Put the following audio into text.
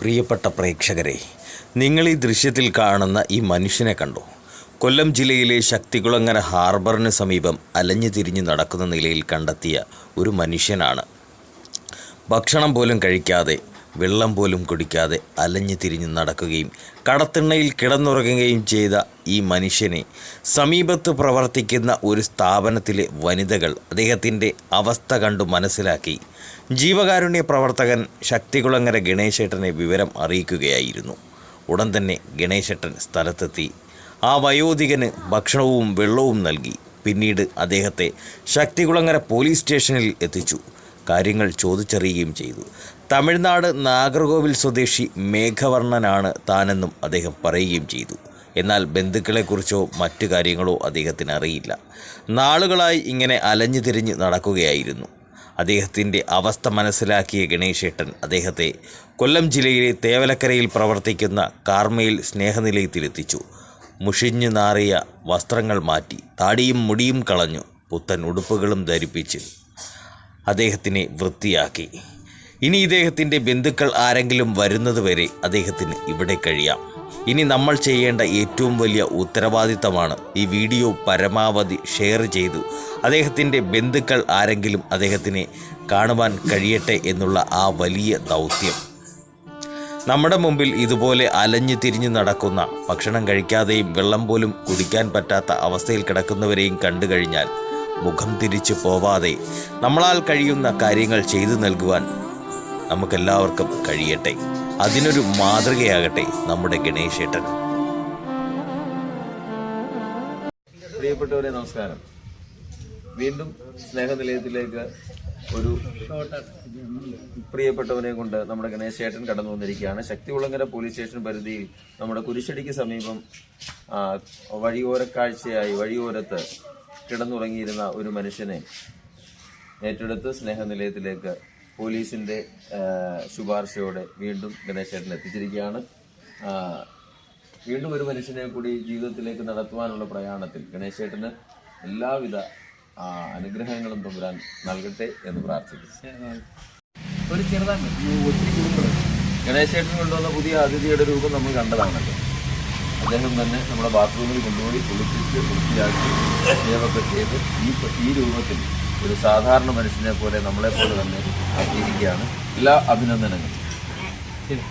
പ്രിയപ്പെട്ട പ്രേക്ഷകരെ നിങ്ങൾ ഈ ദൃശ്യത്തിൽ കാണുന്ന ഈ മനുഷ്യനെ കണ്ടു? കൊല്ലം ജില്ലയിലെ ശക്തികുളങ്ങര ഹാർബറിന് സമീപം അലഞ്ഞു തിരിഞ്ഞു നടക്കുന്ന നിലയിൽ കണ്ടെത്തിയ ഒരു മനുഷ്യനാണ്. ഭക്ഷണം പോലും കഴിക്കാതെ വെള്ളം പോലും കുടിക്കാതെ അലഞ്ഞു തിരിഞ്ഞ് നടക്കുകയും കടത്തിണ്ണയിൽ കിടന്നുറങ്ങുകയും ചെയ്ത ഈ മനുഷ്യനെ സമീപത്ത് പ്രവർത്തിക്കുന്ന ഒരു സ്ഥാപനത്തിലെ വനിതകൾ അദ്ദേഹത്തിന്റെ അവസ്ഥ കണ്ടു മനസ്സിലാക്കി. ജീവകാരുണ്യ പ്രവർത്തകൻ ശക്തികുളങ്ങര ഗണേശേട്ടനെ വിവരം അറിയിക്കുകയായിരുന്നു. ഉടൻ തന്നെ ഗണേശേട്ടൻ സ്ഥലത്തെത്തി. ആ വയോധികന് ഭക്ഷണവും വെള്ളവും നൽകി. പിന്നീട് അദ്ദേഹത്തെ ശക്തികുളങ്ങര പോലീസ് സ്റ്റേഷനിൽ എത്തിച്ചു. കാര്യങ്ങൾ ചോദിച്ചറിയുകയും ചെയ്തു. തമിഴ്നാട് നാഗർകോവിൽ സ്വദേശി മേഘവർണനാണ് താനെന്നും അദ്ദേഹം പറയുകയും ചെയ്തു. എന്നാൽ ബന്ധുക്കളെക്കുറിച്ചോ മറ്റു കാര്യങ്ങളോ അദ്ദേഹത്തിന് അറിയില്ല. നാളുകളായി ഇങ്ങനെ അലഞ്ഞു തിരിഞ്ഞ് നടക്കുകയായിരുന്നു. അദ്ദേഹത്തിന്റെ അവസ്ഥ മനസ്സിലാക്കിയ ഗണേശേട്ടൻ അദ്ദേഹത്തെ കൊല്ലം ജില്ലയിലെ തേവലക്കരയിൽ പ്രവർത്തിക്കുന്ന കാർമയിൽ സ്നേഹനിലയത്തിലെത്തിച്ചു. മുഷിഞ്ഞു നാറിയ വസ്ത്രങ്ങൾ മാറ്റി താടിയും മുടിയും കളഞ്ഞു പുത്തൻ ഉടുപ്പുകളും ധരിപ്പിച്ച് അദ്ദേഹത്തിനെ വൃത്തിയാക്കി. ഇനി ഇദ്ദേഹത്തിന്റെ ബന്ധുക്കൾ ആരെങ്കിലും വരുന്നതുവരെ അദ്ദേഹത്തിന് ഇവിടെ കഴിയാം. ഇനി നമ്മൾ ചെയ്യേണ്ട ഏറ്റവും വലിയ ഉത്തരവാദിത്തമാണ് ഈ വീഡിയോ പരമാവധി ഷെയർ ചെയ്തു. അദ്ദേഹത്തിന്റെ ബന്ധുക്കൾ ആരെങ്കിലും അദ്ദേഹത്തിനെ കാണുവാൻ കഴിയട്ടെ എന്നുള്ള ആ വലിയ ദൗത്യം. നമ്മുടെ മുമ്പിൽ ഇതുപോലെ അലഞ്ഞു തിരിഞ്ഞു നടക്കുന്ന ഭക്ഷണം കഴിക്കാതെയും വെള്ളം പോലും കുടിക്കാൻ പറ്റാത്ത അവസ്ഥയിൽ കിടക്കുന്നവരെയും കണ്ടു കഴിഞ്ഞാൽ മുഖം തിരിച്ചു പോവാതെ നമ്മളാൽ കഴിയുന്ന കാര്യങ്ങൾ ചെയ്തു നൽകുവാൻ നമുക്കെല്ലാവർക്കും കഴിയട്ടെ. അതിനൊരു മാതൃകയാകട്ടെ നമ്മുടെ ഗണേശേട്ടൻ. പ്രിയപ്പെട്ടവരെ നമസ്കാരം. വീണ്ടും സ്നേഹനിലയത്തിലേക്ക് ഒരു പ്രിയപ്പെട്ടവനെ കൊണ്ട് നമ്മുടെ ഗണേശ് ഏട്ടൻ കടന്നു വന്നിരിക്കുകയാണ്. ശക്തികുളങ്ങര പോലീസ് സ്റ്റേഷൻ പരിധിയിൽ നമ്മുടെ കുരിശടിക്ക് സമീപം വഴിയോര കാഴ്ചയായി വഴിയോരത്ത് കിടന്നുറങ്ങിയിരുന്ന ഒരു മനുഷ്യനെ ഏറ്റെടുത്ത് സ്നേഹനിലയത്തിലേക്ക് പോലീസിന്റെ ശുപാർശയോടെ വീണ്ടും ഗണേശേട്ടൻ എത്തിച്ചിരിക്കുകയാണ്. വീണ്ടും ഒരു മനുഷ്യനെ കൂടി ജീവിതത്തിലേക്ക് നടത്തുവാനുള്ള പ്രയാണത്തിൽ ഗണേശേട്ടന് എല്ലാവിധ അനുഗ്രഹങ്ങളും തമ്പുരാൻ നൽകട്ടെ എന്ന് പ്രാർത്ഥിക്കുന്നു. ഒരു ചെറുതാണ് ഒത്തിരി കുടുംബം ഗണേശേട്ടൻ കൊണ്ടുവന്ന പുതിയ അതിഥിയുടെ രൂപം നമ്മൾ കണ്ടതാണല്ലോ. അദ്ദേഹം തന്നെ നമ്മുടെ ബാത്റൂമിൽ കൊണ്ടുപോയി കുളിപ്പിച്ച് വൃത്തിയാക്കി സേവൊക്കെ ചെയ്ത് ഈ ഈ രൂപത്തിൽ ഒരു സാധാരണ മനുഷ്യനെ പോലെ നമ്മളെപ്പോലെ തന്നെ ആക്കിയിരിക്കുകയാണ്. എല്ലാ അഭിനന്ദനങ്ങളും. ശരി.